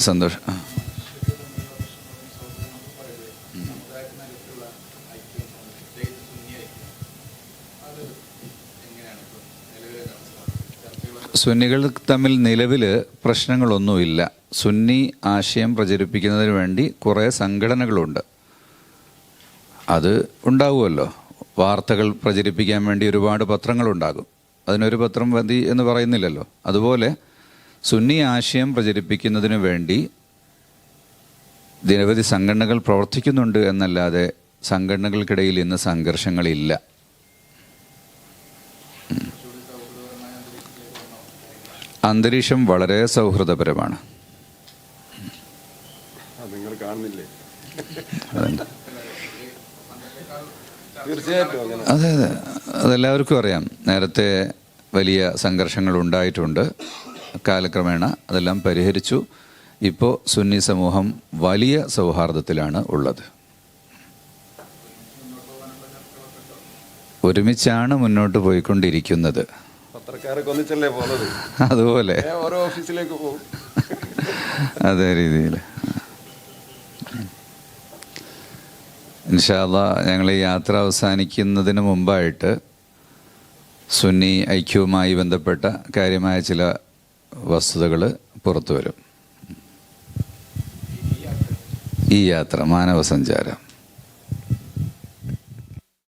സന്തോഷം ആ. സുന്നികൾ തമ്മിൽ നിലവിൽ പ്രശ്നങ്ങളൊന്നുമില്ല. സുന്നി ആശയം പ്രചരിപ്പിക്കുന്നതിന് വേണ്ടി കുറേ സംഘടനകളുണ്ട്. അത് ഉണ്ടാവുമല്ലോ. വാർത്തകൾ പ്രചരിപ്പിക്കാൻ വേണ്ടി ഒരുപാട് പത്രങ്ങളുണ്ടാകും. അതിനൊരു പത്രം മതി എന്ന് പറയുന്നില്ലല്ലോ. അതുപോലെ സുന്നി ആശയം പ്രചരിപ്പിക്കുന്നതിനു വേണ്ടി നിരവധി സംഘടനകൾ പ്രവർത്തിക്കുന്നുണ്ട് എന്നല്ലാതെ സംഘടനകൾക്കിടയിൽ ഇന്ന് സംഘർഷങ്ങളില്ല. അന്തരീക്ഷം വളരെ സൗഹൃദപരമാണ്. അത് അതെ. അതെല്ലാവർക്കും അറിയാം. നേരത്തെ വലിയ സംഘർഷങ്ങൾ ഉണ്ടായിട്ടുണ്ട്. കാലക്രമേണ അതെല്ലാം പരിഹരിച്ചു. ഇപ്പോൾ സുന്നി സമൂഹം വലിയ സൗഹാർദ്ദത്തിലാണ് ഉള്ളത്. ഒരുമിച്ചാണ് മുന്നോട്ട് പോയിക്കൊണ്ടിരിക്കുന്നത്. അതുപോലെ. അതേ രീതിയിൽ ഇൻഷാല്ല ഞങ്ങൾ ഈ യാത്ര അവസാനിക്കുന്നതിന് മുമ്പായിട്ട് സുന്നി ഐക്യവുമായി ബന്ധപ്പെട്ട കാര്യമായ ചില വസ്തുതകൾ പുറത്തു വരും. ഈ യാത്ര. മാനവ സഞ്ചാരം